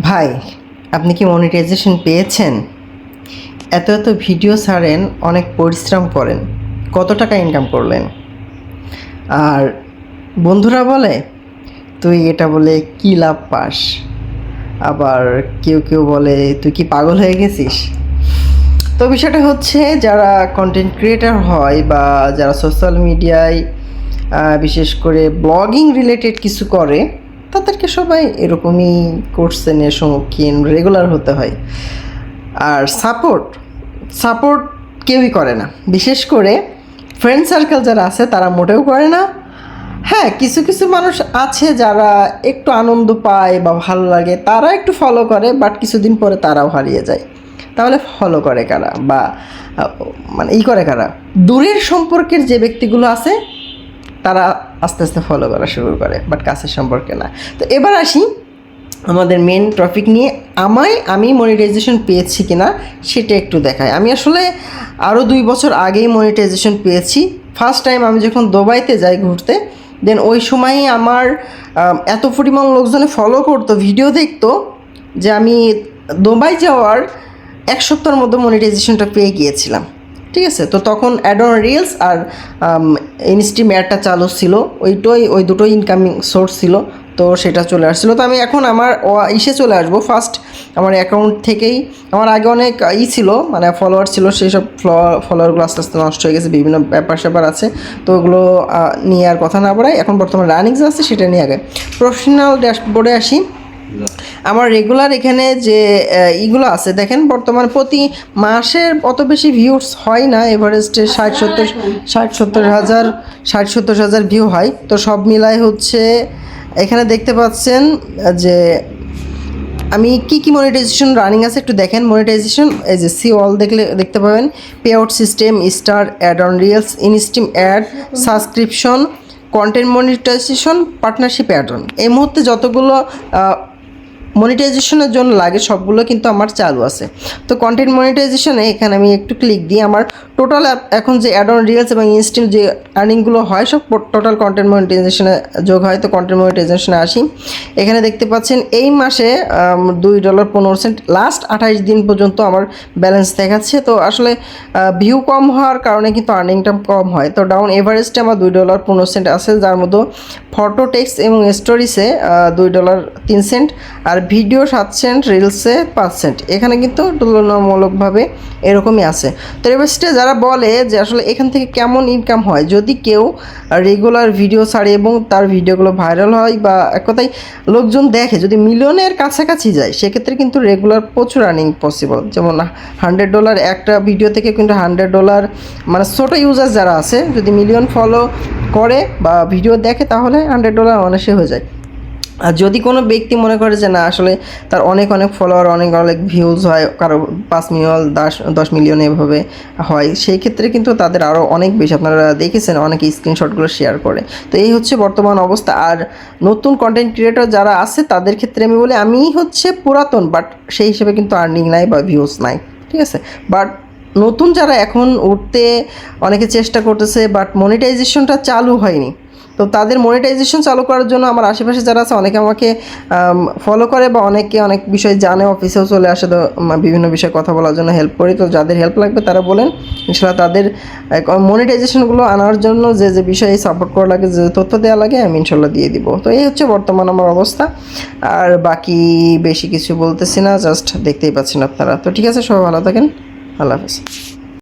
ভাই, আপনি কি মনিটাইজেশন পেয়েছেন? এত এত ভিডিও ছাড়েন, অনেক পরিশ্রম করেন। কত টাকা ইনকাম করলেন? আর বন্ধুরা বলে, তুই এটা বলে কি লাভ পাস? আবার কেউ কেউ বলে, তুই কি পাগল হয়ে গেছিস? তো বিষয়টা হচ্ছে, যারা কন্টেন্ট ক্রিয়েটার হয় বা যারা সোশ্যাল মিডিয়ায় বিশেষ করে ব্লগিং রিলেটেড কিছু করে তাদেরকে সবাই এরকমই কোর্সেনের সম্মুখীন রেগুলার হতে হয়। আর সাপোর্ট সাপোর্ট কেউই করে না। বিশেষ করে ফ্রেন্ড সার্কেল যারা আছে, তারা মোটেও করে না। হ্যাঁ কিছু কিছু মানুষ আছে যারা একটু আনন্দ পায় বা ভালো লাগে, তারা একটু ফলো করে বাট কিছুদিন পরে তারাও হারিয়ে যায়। তাহলে ফলো করে কারা? বা মানে ই করে কারা? দূরের সম্পর্কের যে ব্যক্তিগুলো আছে, তারা আস্তে আস্তে ফলো করা শুরু করে বাট কাছের সম্পর্কে না। তো এবার আসি আমাদের মেন টপিক নিয়ে। আমায়, আমি মনিটাইজেশন পেয়েছি কিনা, সেটা একটু দেখাই। আমি আসলে আরও দুই বছর আগেই মনিটাইজেশন পেয়েছি। ফার্স্ট টাইম আমি যখন দুবাইতে যাই ঘুরতে দেন ওই সময়ই আমার এত পরিমাণ লোকজনে ফলো করতো ভিডিও দেখতো, যে আমি দুবাই যাওয়ার এক সপ্তাহের মধ্যে মনিটাইজেশনটা পেয়ে গিয়েছিলাম। ঠিক আছে? তো তখন অ্যাডন রিলস আর ইনস্টিম অ্যাডটা চালু ছিল। ওইটাই, ওই দুটোই ইনকামিং সোর্স ছিল। তো সেটা চলে আসছিল। তো আমি এখন আমার ইসে চলে আসব। ফার্স্ট আমার অ্যাকাউন্ট থেকেই, আমার আগে অনেক ই ছিল মানে ফলোয়ার ছিল সেই সব ফলোয়ারগুলো আস্তে আস্তে নষ্ট হয়ে গেছে, বিভিন্ন ব্যাপার স্যাপার আছে। তো ওগুলো নিয়ে আর কথা না বাড়াই। এখন বর্তমানে রানিংস আছে, সেটা নিয়ে আগে। প্রফেশনাল ড্যাশবোর্ডে আসি। আমার রেগুলার এখানে যে ইগুলো আছে, দেখেন বর্তমান প্রতি মাসের অত বেশি ভিউস হয় না এভারেস্টে ষাট সত্তর ষাট সত্তর হাজার, ষাট সত্তর হাজার ভিউ হয়। তো সব মিলাই হচ্ছে, এখানে দেখতে পাচ্ছেন, যে আমি কি কি মনিটাইজেশন রানিং আছে একটু দেখেন। মনিটাইজেশন এই যে সি অল দেখলে দেখতে পাবেন pay out system star ad on reels instream ad subscription content monetisation partnership ad on এই মুহূর্তে যতগুলো মনিটাইজেশনের জন্য লাগে, সবগুলো কিন্তু আমার চালু আছে। তো কন্টেন্ট মনিটাইজেশনে এখানে আমি একটু ক্লিক দিই, আমার টোটাল এখন যে অ্যাড অন রিলস এবং ইনস্টিম যে আর্নিংগুলো হয়, সব টোটাল কন্টেন্ট মনিটাইজেশনে যোগ হয়। তো কন্টেন্ট মনিটাইজেশনে আসি। এখানে দেখতে পাচ্ছেন, এই মাসে দুই ডলার পনেরো সেন্ট লাস্ট আঠাইশ দিন পর্যন্ত আমার ব্যালেন্স দেখাচ্ছে। তো আসলে ভিউ কম হওয়ার কারণে কিন্তু আর্নিংটা কম হয়। তো ডাউন এভারেস্টে আমার দুই ডলার পনেরো সেন্ট আছে, যার মধ্যে ফটো টেক্সট এবং স্টোরিসে দুই ডলার তিন সেন্ট আর ভিডিও সাত সেন্ট রিলসে পাঁচ সেন্ট এখানে কিন্তু তুলনামূলকভাবে এরকমই আছে। তো এভারেস্টে যারা বলে যে আসলে এখান থেকে কেমন ইনকাম হয়? যদি কেউ রেগুলার ভিডিও ছাড়ে এবং তার ভিডিওগুলো ভাইরাল হয় বা এক কথায় লোকজন দেখে, যদি মিলিয়নের কাছাকাছি যায়, সেক্ষেত্রে কিন্তু রেগুলার প্রচুর আর্নিং পসিবল যেমন হান্ড্রেড ডলার একটা ভিডিও থেকে কিন্তু হান্ড্রেড ডলার মানে ছোটো ইউজার যারা আছে, যদি মিলিয়ন ফলো করে বা ভিডিও দেখে, তাহলে হান্ড্রেড ডলার অনায়াসে হয়ে যায়। আর যদি কোনো ব্যক্তি মনে করে যে না, আসলে তার অনেক অনেক ফলোয়ার অনেক অনেক ভিউজ হয়, কারও পাঁচ মিলিয়ন দশ দশ মিলিয়ন এভাবে হয়, সেই ক্ষেত্রে কিন্তু তাদের আরও অনেক বেশি, আপনারা দেখেছেন অনেক স্ক্রিনশটগুলো শেয়ার করে। তো এই হচ্ছে বর্তমান অবস্থা। আর নতুন কন্টেন্ট ক্রিয়েটর যারা আছে, তাদের ক্ষেত্রে আমি বলি, আমি হচ্ছে পুরাতন বাট সেই হিসেবে কিন্তু আর্নিং নাই বা ভিউজ নাই, ঠিক আছে? বাট নতুন যারা এখন উঠতে অনেকে চেষ্টা করতেছে বাট মনিটাইজেশনটা চালু হয়নি তো তাদের মনিটাইজেশন চালু করার জন্য আমার আশেপাশে যারা আছে, অনেকে আমাকে ফলো করে বা অনেকে অনেক বিষয় জানে অফিসেও চলে আসে, তো বিভিন্ন বিষয়ে কথা বলার জন্য হেল্প করি। তো যাদের হেল্প লাগবে তারা বলেন ইনশাল্লাহ তাদের মনিটাইজেশনগুলো আনার জন্য যে যে বিষয়ে সাপোর্ট করা লাগে, যে তথ্য দেওয়া লাগে, আমি ইনশাল্লাহ দিয়ে দিব। তো এই হচ্ছে বর্তমান আমার অবস্থা। আর বাকি বেশি কিছু বলতেছি না জাস্ট দেখতেই পাচ্ছেন আপনারা। তো ঠিক আছে, সবাই ভালো থাকেন। আল্লাহ হাফিজ।